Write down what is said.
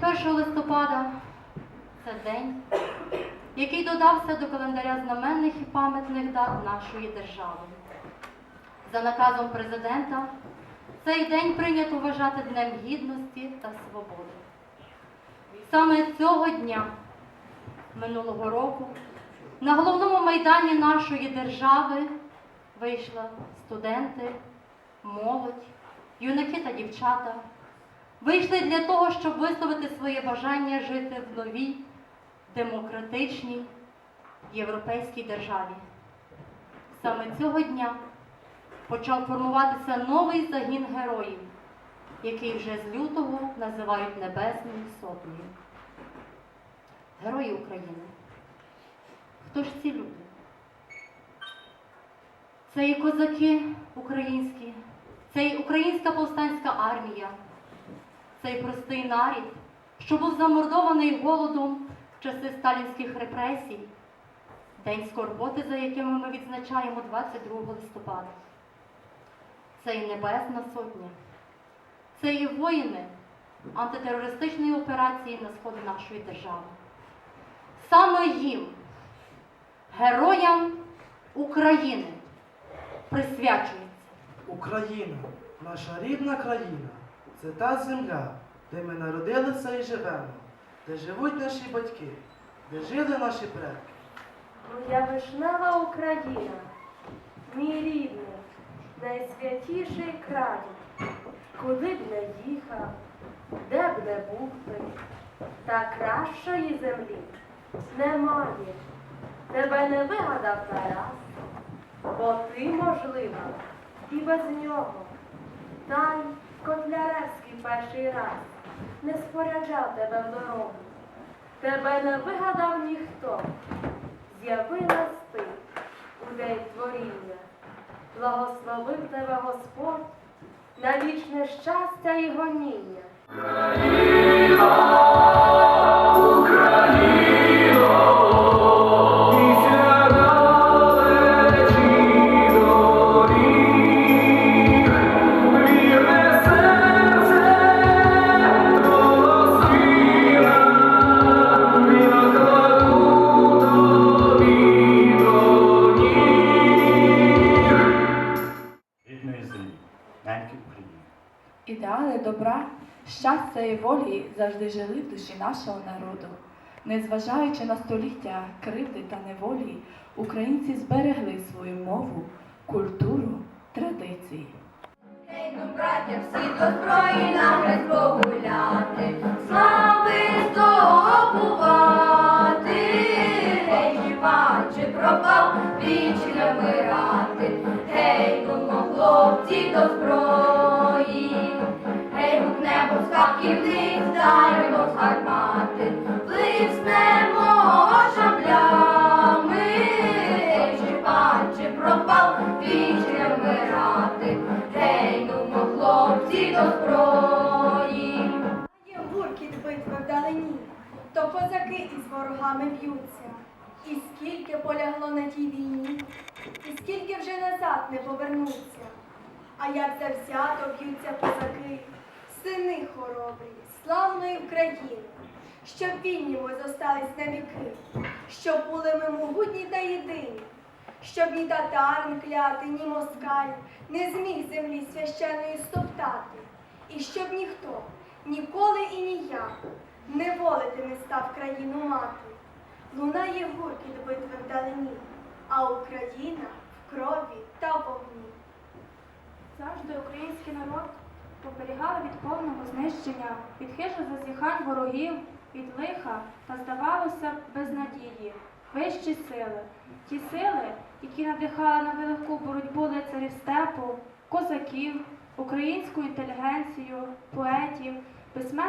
21 листопада це день, який додався до календаря знаменних і пам'ятних дат нашої держави. За наказом президента цей день прийнято вважати Днем Гідності та Свободи. Саме цього дня минулого року на головному майдані нашої держави вийшли студенти, молодь, юнаки та дівчата. Вийшли для того, щоб висловити своє бажання жити в новій, демократичній, європейській державі. Саме цього дня почав формуватися новий загін героїв, який вже з лютого називають Небесною Сотнею. Герої України. Хто ж ці люди? Це і козаки українські, це і українська повстанська армія, цей простий нарід, що був замордований голодом в часи сталінських репресій, День скорботи, за якими ми відзначаємо 22 листопада. Це і Небесна Сотня, це і воїни антитерористичної операції на сході нашої держави. Саме їм, героям України, присвячується. Україна, наша рідна країна, це та земля, де ми народилися і живемо, де живуть наші батьки, де жили наші предки. Моя вишнева Україна, мій рідний, найсвятіший край, куди б не їхав, де б не був би, та кращої землі немає. Тебе не вигадав Тарас, бо ти, можливо, і без нього. Та Котляревський перший раз не споряджав тебе в дорогу. Тебе не вигадав ніхто з'явилась ти у день творіння, благословив тебе Господь на вічне щастя і гоніння. Неньки України. Ідеали добра, щастя і волі завжди жили в душі нашого народу. Незважаючи на століття кривди та неволі, українці зберегли свою мову, культуру, традиції. Ей, ну, браття, всі до зброї на хрест погуляти, слави здобувати, гей, жива чи пропав, віч не вмирати, гей, ну, хлопці до зброї, гей, гукнемо з хаківниць, даримо з гармати, блиснемо шаблями, гей, жива пропав, віч не вмирати, гей, ну, хлопці до зброї. Є гуркіт битви вдалині, то козаки із ворогами б'ються. І скільки полягло на тій війні, і скільки вже назад не повернуться. А як завзято б'ються козаки, сини хоробрі, славної України, щоб вільні ми зостались на віки, щоб були ми могутні та єдині, щоб ні татарин клятий, ні москаль не зміг землі священної стоптати, і щоб ніхто ніколи і ніяк не волити не став країну мати. Лунає гуркіт битви вдалині, а Україна в крові та вогні. Завжди український народ поберігав від повного знищення, від хижих зазіхань ворогів, від лиха та, здавалося, безнадії, вищі сили. Ті сили, які надихали на велику боротьбу лицарів степу, козаків, українську інтелігенцію, поетів, письменників.